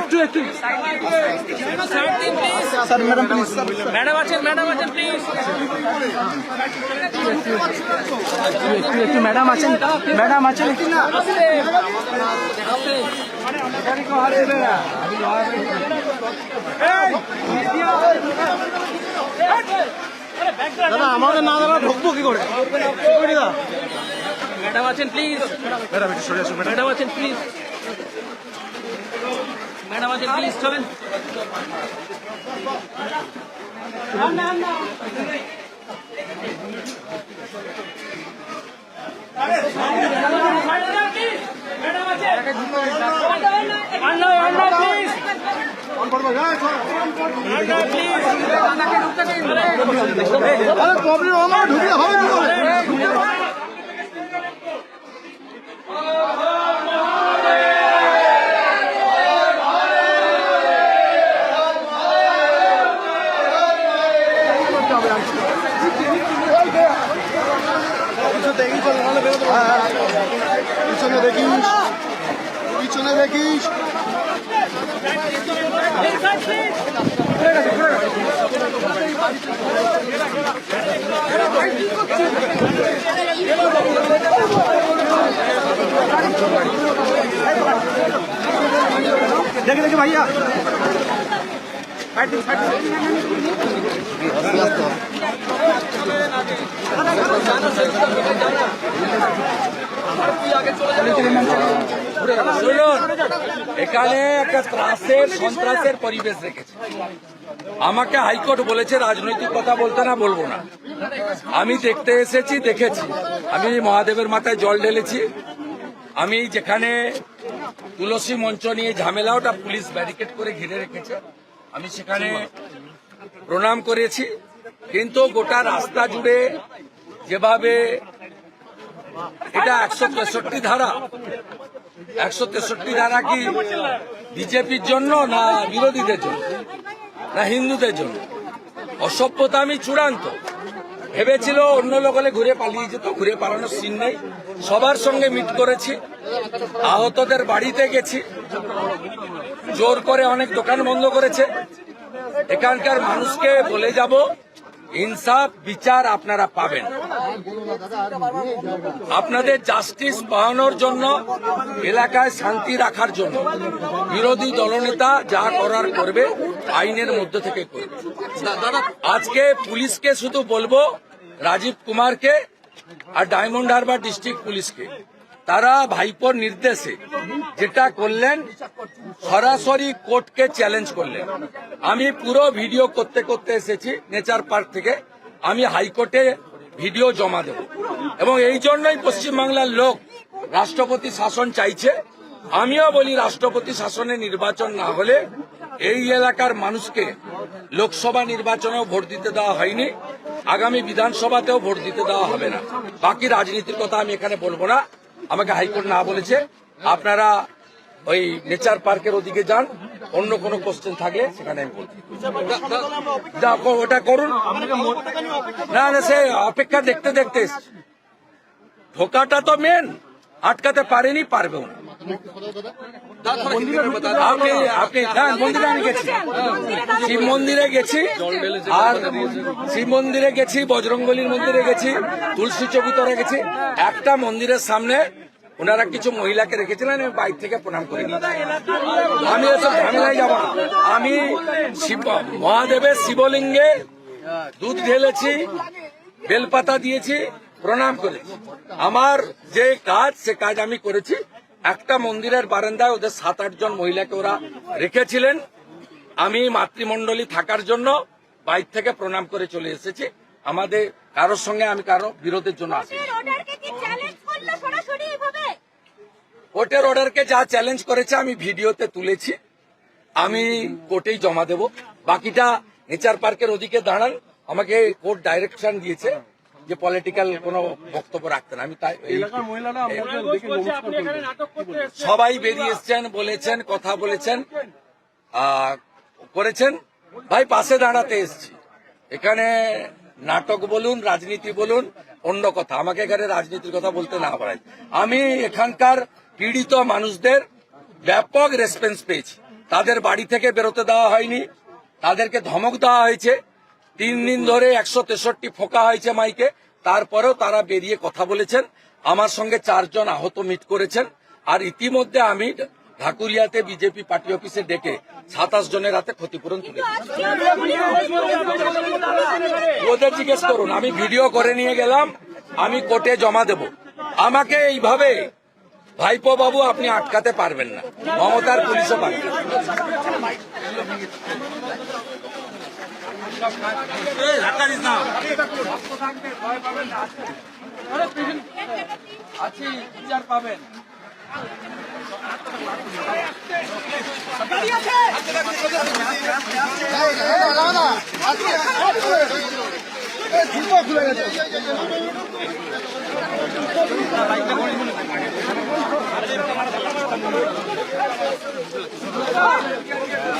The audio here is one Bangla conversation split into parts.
একটু একটু স্যার ম্যাডাম প্লিজ ম্যাডাম আছেন ম্যাডাম আছেন প্লিজ একটু একটু ম্যাডাম আছেন ম্যাডাম আছেন দাদা আমাদের না দাদা ঢুকবো কি করে? ম্যাডাম আছেন প্লিজ ম্যাডাম একটু সরে আসুন ম্যাডাম আছেন প্লিজ ম্যাডাম আছেন প্লিজ চলেন আরে প্রবলেম আমার ঢুকলে হবে দেখিস দেখে দেখে ভাইয়া এখানে একটা ত্রাসের, সন্ত্রাসের পরিবেশ রেখেছে। আমাকে হাইকোর্ট বলেছে, রাজনৈতিক কথা বলতে না, বলব না। আমি দেখতে এসেছি, দেখেছি। আমি মহাদেবের মাথায় জল ঢেলেছি। আমি যেখানে তুলসী মঞ্চ নিয়ে ঝামেলা ওটা পুলিশ ব্যারিকেড করে ঘিরে রেখেছে। আমি সেখানে প্রণাম করেছি। কিন্তু গোটা রাস্তা জুড়ে যেভাবে এটা একশো তেষট্টি ধারা, একশো তেষট্টি ধারা কি বিজেপির জন্য না বিরোধীদের জন্য? না হিন্দুদের জন্য? অসভ্যতা আমি চূড়ান্ত। ভেবেছিল অন্য লোক হলে ঘুরে পালিয়ে যেত, ঘুরে পালানোর সিন নেই। সবার সঙ্গে মিট করেছি। আহতদের বাড়িতে গেছি। জোর করে অনেক দোকান বন্ধ করেছে। এখানকার মানুষকে বলে যাব, ইনসাফ, বিচার আপনারা পাবেন। আপনাদের জাস্টিস পাওয়ানোর জন্য, এলাকায় শান্তি রাখার জন্য বিরোধী দলনেতা যা করার করবে, আইনের মধ্যে থেকে করবে। আজকে পুলিশকে শুধু বলব রাজীব কুমারকে আর ডায়মন্ড হারবার ডিস্ট্রিক্ট পুলিশকে। তারা ভাইপোর নির্দেশে যেটা করলেন, সরাসরি কোর্টকে চ্যালেঞ্জ করলেন। আমি পুরো ভিডিও করতে করতে এসেছি নেচার পার্ক থেকে। আমি হাইকোর্টে ভিডিও জমা দেব। এবং এই জন্যই পশ্চিমবাংলার লোক রাষ্ট্রপতি শাসন চাইছে। আমিও বলি রাষ্ট্রপতি শাসনে নির্বাচন না হলে এই এলাকার মানুষকে লোকসভা নির্বাচনেও ভোট দিতে দেওয়া হয়নি। আগামী বিধানসভাতেও ভোট দিতে দেওয়া হবে না। বাকি রাজনীতির কথা আমি এখানে বলব না। আমাকে হাইকোর্ট না বলেছে। আপনারা ওই নেচার পার্কের ওদিকে যান। অন্য কোনো কোশ্চেন থাকলে সেখানে আমি ওটা করুন। না না, সে অপেক্ষা দেখতে দেখতে। ঢোকাটা তো মেন আটকাতে পারেনি, পারবেও না। আপনি আপনি হ্যাঁ মন্দিরে আমি গেছি। শিব মন্দিরে গেছি। আর শিব মন্দিরে গেছি বজরঙ্গলির মন্দিরে গেছি তুলসী চৌকিতরে গেছি। একটা মন্দিরের সামনে ওনারা কিছু মহিলাকে রেখেছিলেন আমি বাইক থেকে প্রণাম করে। আমি এসব ঝামেলায় যাব না। আমি শিব মহাদেবের শিবলিঙ্গে দুধ ঢেলেছি বেলপাতা দিয়েছি প্রণাম করেছি। আমার যে কাজ সে কাজ আমি করেছি। একটা মন্দিরের বারান্দায় ওদের সাত আট জন মহিলাকে ওরা রেখেছিলেন। আমি মাতৃমণ্ডলী থাকার জন্য বাইক থেকে প্রণাম করে চলে এসেছি। আমাদের কারোর সঙ্গে আমি কারও বিরোধের জন্য আসি কোর্টের অর্ডারকে যা চ্যালেঞ্জ করেছে আমি ভিডিওতে তুলেছি। আমি কোর্টেই জমা দেব। বাকিটা নেচার পার্কের ওদিকে দাঁড়ান। আমাকে কোর্ট ডাইরেকশন দিয়েছে। যে পলিটিক্যাল কোনো বক্তব্য রাখতেন। আমি তাই সবাই বেরিয়ে এসছেন বলেছেন কথা বলেছেন। করেছেন। ভাই পাশে দাঁড়াতে এসছি। এখানে নাটক বলুন রাজনীতি বলুন অন্য কথা। আমাকে এখানে রাজনীতির কথা বলতে না পারাই আমি এখানকার পীড়িত মানুষদের ব্যাপক রেসপন্স পেয়েছি। তাদের বাড়ি থেকে বেরোতে দেওয়া হয়নি। তাদেরকে ধমক দেওয়া হয়েছে। তিন দিন ধরে একশো তেষট্টি ফোকা হয়েছে মাইকে। তারপরেও তারা বেরিয়ে কথা বলেছেন। আমার সঙ্গে চারজন আহত মিট করেছেন। আর ইতিমধ্যে আমি ঢাকুরিয়াতে বিজেপি পার্টি অফিসে ডেকে সাতাশ জনের হাতে ক্ষতিপূরণ তুলে ওদের জিজ্ঞেস করুন, আমি ভিডিও করে নিয়ে গেলাম, আমি কোর্টে জমা দেব। আমাকে এইভাবে ভাইপো বাবু আপনি আটকাতে পারবেন না। মমতার পুলিশও পারবেন। আছি বিচার পাবেন গোপাল সামনে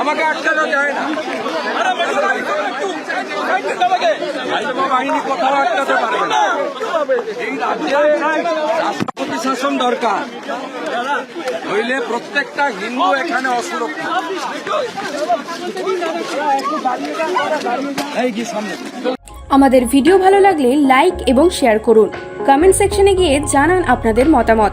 আমাকে আটকানো যায় না বাহিনী কোথাও আটকাতে পারবে রাষ্ট্রপতি শাসন দরকার। নইলে প্রত্যেকটা হিন্দু এখানে অসুরক্ষিত। আমাদের ভিডিও ভালো লাগলে লাইক এবং শেয়ার করুন। কমেন্ট সেকশনে গিয়ে জানান আপনাদের মতামত।